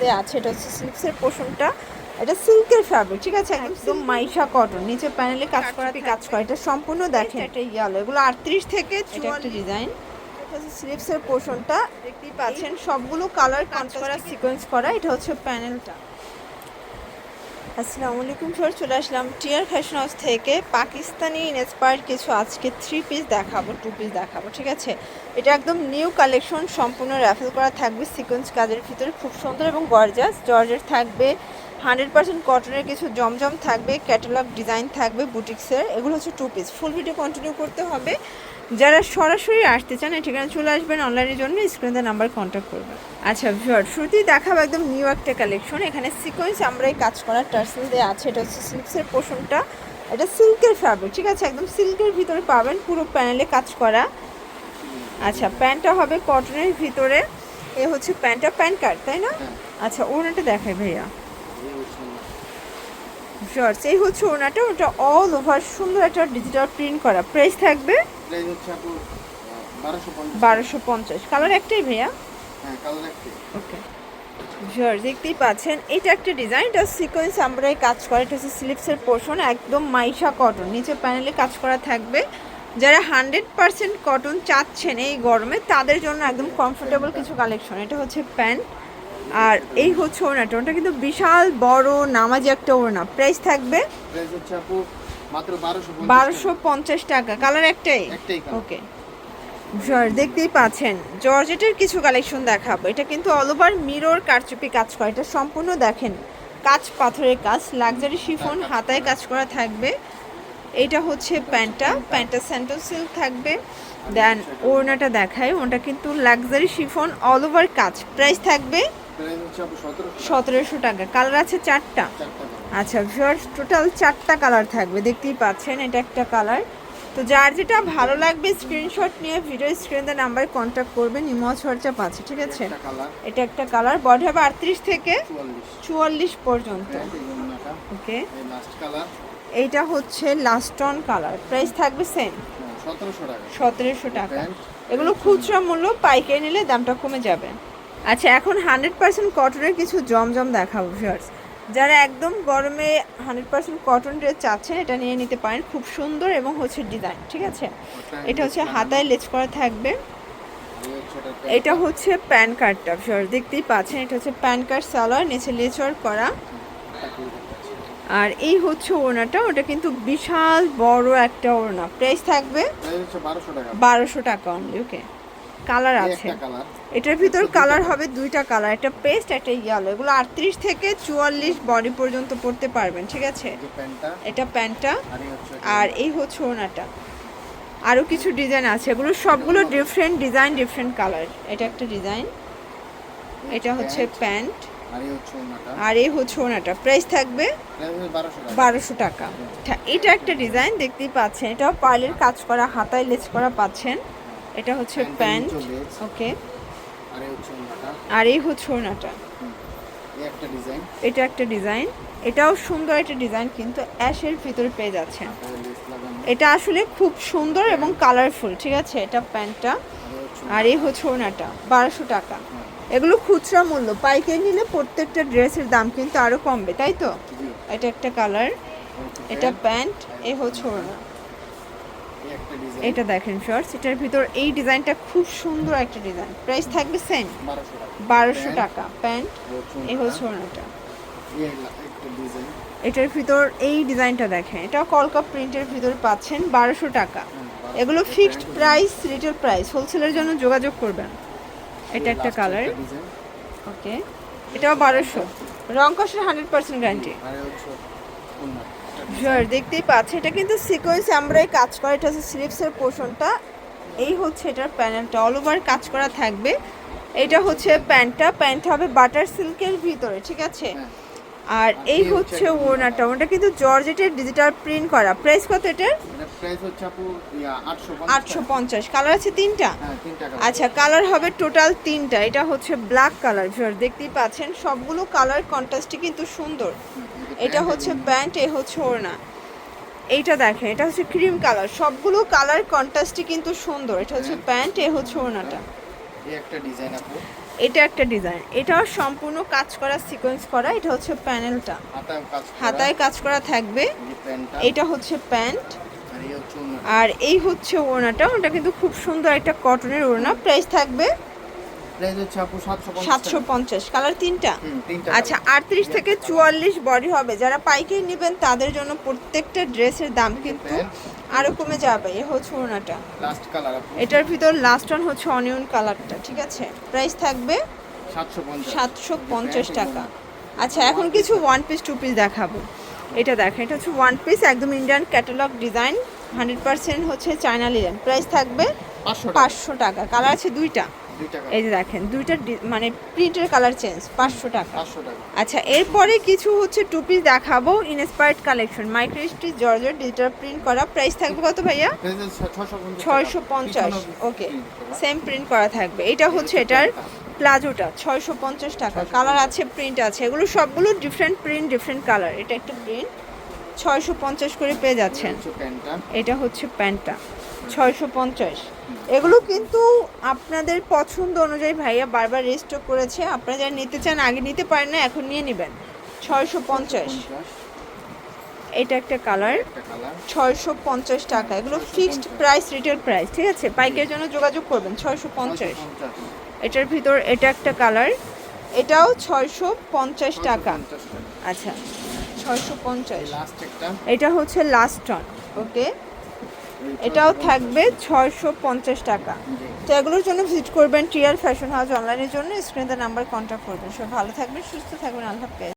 দেওয়া আছে এটা হচ্ছে সিল্কসের পোষণটা। এটা সিল্কের ফ্যাব্রিক ঠিক আছে? একদম মাইশা কটন নিচে প্যানেলে কাজ করা কাজ করা এটা সম্পূর্ণ দেখেন। এটা ইয়ালো এগুলো আটত্রিশ থেকে এটা একটা ডিজাইন স্লিপসের পোর্শনটা দেখতেই পাচ্ছেন। সবগুলো কালার কাজ করা সিকোয়েন্স করা। এটা হচ্ছে প্যানেলটা আসসালামু আলাইকুম সর, চলে আসলাম টিয়ার ফ্যাশন হাউস থেকে। পাকিস্তানি ইন্সপায়ার্ড কিছু আজকে থ্রি পিস দেখাবো টু পিস দেখাবো, ঠিক আছে? এটা একদম নিউ কালেকশন সম্পূর্ণ র্যাফেল করা থাকবে সিকোয়েন্স কাজের ভিতরে, খুব সুন্দর এবং গর্জাস জর্জের থাকবে হান্ড্রেড পার্সেন্ট কটনের কিছু জমজম থাকবে ক্যাটালগ ডিজাইন থাকবে বুটিক্সের। এগুলো হচ্ছে two piece full video continue করতে হবে। যারা সরাসরি আসতে চান এই ঠিকানা চলে আসবেন অনলাইনের জন্য স্ক্রিনের নাম্বার কন্ট্যাক্ট করবেন। আচ্ছা ভিওর শুরুতেই দেখাবো একদম নিউ একটা কালেকশন এখানে সিকোয়েন্স আমরা এই কাজ করার টার্সেল দেওয়া আছে। এটা হচ্ছে সিল্কসের পোষণটা এটা সিল্কের ফ্যাব্রিক ঠিক আছে? একদম সিল্কের ভিতরে পাবেন পুরো প্যানেলে কাজ করা। আচ্ছা প্যান্টটা হবে কটনের ভিতরে। এ হচ্ছে প্যান্টটা প্যান্ট কার্ড তাই না? আচ্ছা ওনাটা দেখায় ভাইয়া। শর্টস এই হচ্ছে ওনাটা ওটা অল ওভার সুন্দর একটা ডিজিটাল প্রিন্ট করা। প্রাইস থাকবে বারোশো পঞ্চাশ। কালার একটাই ভাইয়া? হ্যাঁ ওকে শর্টস দেখতেই পাচ্ছেন এটা একটা ডিজাইন এটা সিকোয়েন্স আমরাই কাজ করা। এটা হচ্ছে স্লিপসের পোর্শন একদম মাইশা কটন নিচে প্যানেলে কাজ করা থাকবে। যারা হান্ড্রেড পার্সেন্ট কটন চাচ্ছেন এই গরমে তাদের জন্য একদম কমফোর্টেবল কিছু কালেকশন এটা হচ্ছে প্যান্ট আর এই হচ্ছে ওড়নাটা ওটা কিন্তু বিশাল বড় নামাজি একটা ওড়না। প্রাইস থাকবে প্রাইস হচ্ছে আপু মাত্র বারোশো পঞ্চাশ টাকা। কালার একটাই? একটাই কালার ওকে জর্জ দেখতেই পাচ্ছেন জর্জেটের কিছু কালেকশন দেখাবো। এটা কিন্তু অল ওভার মিরর কারচুপি কাজ করা। এটা সম্পূর্ণ দেখেন কাজ পাথরের কাজ লাক্সারি শিফন হাতায় কাজ করা থাকবে। এটা হচ্ছে প্যান্টটা প্যান্টটা স্যান্ডেল সিল্ক থাকবে। দেন ওড়নাটা দেখায় ওটা কিন্তু লাক্সারি শিফন অল ওভার কাজ। প্রাইস থাকবে সতেরোশো টাকা। কালার আছে চারটা। আচ্ছা ভিউয়ার্স টোটাল চারটা কালার থাকবে দেখতেই পাচ্ছেন এটা একটা কালার তো যার যেটা ভালো লাগবে স্ক্রিনশট নিয়ে ভিডিও স্ক্রিনে নাম্বারে কন্ট্যাক্ট করবেন ইমো খরচা পাচ্ছে ঠিক আছে? এটা একটা কালার বডি হবে আটত্রিশ থেকে চুয়াল্লিশ। পর্যন্ত। ওকে। এইটা হচ্ছে লাস্ট অন কালার প্রাইস থাকবে সেম টাকা। সতেরোশো টাকা। এগুলো খুচরা মূল্য পাইকারি নিলে দামটা কমে যাবে। আচ্ছা এখন হান্ড্রেড পার্সেন্ট কটনের কিছু জমজম দেখাবো ভিউয়ার্স যারা একদম গরমে হান্ড্রেড পার্সেন্ট কটন ড্রেস চাচ্ছেন এটা নিয়ে নিতে পারেন। খুব সুন্দর এবং হচ্ছে ডিজাইন ঠিক আছে? এটা হচ্ছে হাতায় লেচ করা থাকবে। এটা হচ্ছে প্যান কার্ডটা ভিউয়ার্স দেখতেই পাচ্ছেন এটা হচ্ছে প্যান কার্ড সালোয়ার নিচে লেচর করা। আর এই হচ্ছে ওড়নাটা ওটা কিন্তু বিশাল বড় একটা ওড়না। প্রাইস থাকবে বারোশো টাকা। বারোশো টাকা অনলি ওকে কালার আছে। এটার ভিতর কালার হবে দুইটা কালার একটা পেস্ট একটা ইয়ালো এগুলো আটত্রিশ থেকে চুয়াল্লিশ বডি পর্যন্ত পড়তে পারবেন ঠিক আছে? এটা প্যান্টটা আর এই হচ্ছে ওনাটা। আরও কিছু ডিজাইন আছে এগুলো সবগুলো ডিফারেন্ট ডিজাইন ডিফারেন্ট কালার এটা একটা ডিজাইন এটা হচ্ছে প্যান্ট আর এই হচ্ছে ওনাটা। প্রাইস থাকবে বারোশো টাকা। এটা একটা ডিজাইন দেখতেই পাচ্ছেন। এটাও পার্লের কাজ করা হাতায় লেচ করা পাচ্ছেন। এটা হচ্ছে প্যান্ট। ওকে। আর এই হচ্ছে ডিজাইন। এটা একটা ডিজাইন। এটাও সুন্দর একটা ডিজাইন কিন্তু অ্যাশের ভিতরে পেয়ে যাচ্ছেন। এটা আসলে খুব সুন্দর এবং কালারফুল ঠিক আছে? এটা প্যান্টটা। আর এই হচ্ছে ওনাটা বারোশো টাকা। এগুলো খুচরা মূল্য। পাইকারি নিলে প্রত্যেকটা ড্রেসের দাম কিন্তু আরও কমবে তাই তো? এটা একটা কালার এটা প্যান্ট, এ হচ্ছে ওড়না। এটা দেখেন শর্টস এটার ভিতর এই ডিজাইনটা খুব সুন্দর একটা ডিজাইন প্রাইস থাকবে সেম বারোশো টাকা। প্যান্ট, হচ্ছে এ ওনাটা, হচ্ছে ডিজাইন এটার ভিতর এই ডিজাইনটা দেখেন। এটা কলকা প্রিন্টের ভিতর পাচ্ছেন বারোশো টাকা। এগুলো ফিক্সড প্রাইস রিটেল প্রাইস হোলসেলের জন্য যোগাযোগ করবেন। এটা একটা কালার ওকে এটাও বারোশো। রং কষের হান্ড্রেড পার্সেন্ট গ্যারান্টি এই দেখতেই পাচ্ছি এটা কিন্তু সিকোয়েন্স আমরাই কাজ করা এটা হচ্ছে স্লিপসের পোর্শনটা এই হচ্ছে এটার প্যানেলটা অল ওভার কাজ করা থাকবে। এটা হচ্ছে প্যান্টটা প্যান্ট হবে বাটার সিল্কের ভিতরে ঠিক আছে? হ্যাঁ। আর এই হচ্ছে ওনাটা ওটা কিন্তু জর্জেটের ডিজিটাল প্রিন্ট করা। প্রাইস কত এটার? এটা প্রাইস হচ্ছে আপু ইয়া 850 আটশো পঞ্চাশ। কালার আছে তিনটা? হ্যাঁ আচ্ছা কালার হবে টোটাল তিনটা। এটা হচ্ছে ব্ল্যাক কালার ভিউয়ার দেখতেই পাচ্ছেন সবগুলো কালার কন্ট্রাস্টই কিন্তু সুন্দর। এটা হচ্ছে প্যান্ট এ হচ্ছে ওড়না। এইটা দেখেন এটা হচ্ছে ক্রিম কালার। সবগুলো কালার কন্ট্রাস্টই কিন্তু সুন্দর। এটা হচ্ছে প্যান্ট এ হচ্ছে ওড়নাটা। এই একটা ডিজাইন আপু। এটা একটা ডিজাইন এটাও সম্পূর্ণ কাজ করা সিকোয়েন্স করা এটা হচ্ছে প্যানেলটা। হাতায় কাজ করা। থাকবে। এটা হচ্ছে প্যান্ট। আর এই হচ্ছে ওড়না আর এই হচ্ছে ওড়নাটা। ওটা কিন্তু খুব সুন্দর একটা কটনের ওড়না। প্রাইস থাকবে প্রাইস হচ্ছে আপু কালার তিনটা? আচ্ছা আটত্রিশ থেকে চুয়াল্লিশ বডি হবে। যারা পাইকারি নেবেন তাদের জন্য প্রত্যেকটা ড্রেসের দাম কিন্তু কমে যাবে। এ হচ্ছে ওড়নাটা লাস্ট কালার এটার ভিতর লাস্ট ওয়ান হচ্ছে অনিয়ন কালারটা ঠিক আছে? প্রাইস থাকবে সাতশো পঞ্চাশ। সাতশো পঞ্চাশ টাকা। আচ্ছা এখন কিছু ওয়ান পিস টু পিস দেখাবো। এটা দেখেন এটা হচ্ছে ওয়ান পিস একদম Indian catalogue design hundred percent হচ্ছে চায়না লিলেন প্রাইস থাকবে পাঁচশো টাকা। কালার আছে দুইটা। এই যে দেখেন দুইটা মানে প্রিন্টের কালার চেঞ্জ পাঁচশো টাকা। আচ্ছা এরপরে কিছু হচ্ছে টু পিস দেখাবো ইনস্পায়ার্ড কালেকশন। মাইক্রোস্টি জর্জর ডিজিটাল প্রিন্ট করা। প্রাইস থাকবে কত ভাইয়া? ছয়শো পঞ্চাশ ওকে। সেম প্রিন্ট করা থাকবে। এটা হচ্ছে এটার প্লাজোটা ছয়শো পঞ্চাশ টাকা। কালার আছে প্রিন্ট আছে। এগুলো সবগুলো ডিফারেন্ট প্রিন্ট ডিফারেন্ট কালার এটা একটা প্রিন্ট ছয়শো পঞ্চাশ করে পেয়ে যাচ্ছেন। এটা হচ্ছে প্যান্টটা। ছয়শো পঞ্চাশ। এগুলো কিন্তু আপনাদের পছন্দ অনুযায়ী ভাইয়া বারবার রেস্টক করেছে। আপনারা যারা নিতে চান আগে নিতে পারেন না এখন নিয়ে নেবেন। ছয়শো পঞ্চাশ। এটা একটা কালার ছয়শো পঞ্চাশ টাকা। এগুলো ফিক্সড প্রাইস রিটেল প্রাইস ঠিক আছে? বাইকের জন্য যোগাযোগ করবেন ছয়শো পঞ্চাশ। এটার ভিতর এটা একটা কালার এটাও ছয়শো পঞ্চাশ টাকা। আচ্ছা ছয়শো পঞ্চাশ। এটা হচ্ছে লাস্ট টন ওকে এটাও থাকবে ছয়শো পঞ্চাশ টাকা। তো এগুলোর জন্য ভিজিট করবেন টিয়ার ফ্যাশন হাউস অনলাইনের জন্য স্ক্রিনে নাম্বার কন্ট্যাক্ট করবেন। সব ভালো থাকবেন, সুস্থ থাকবেন, আল্লাহ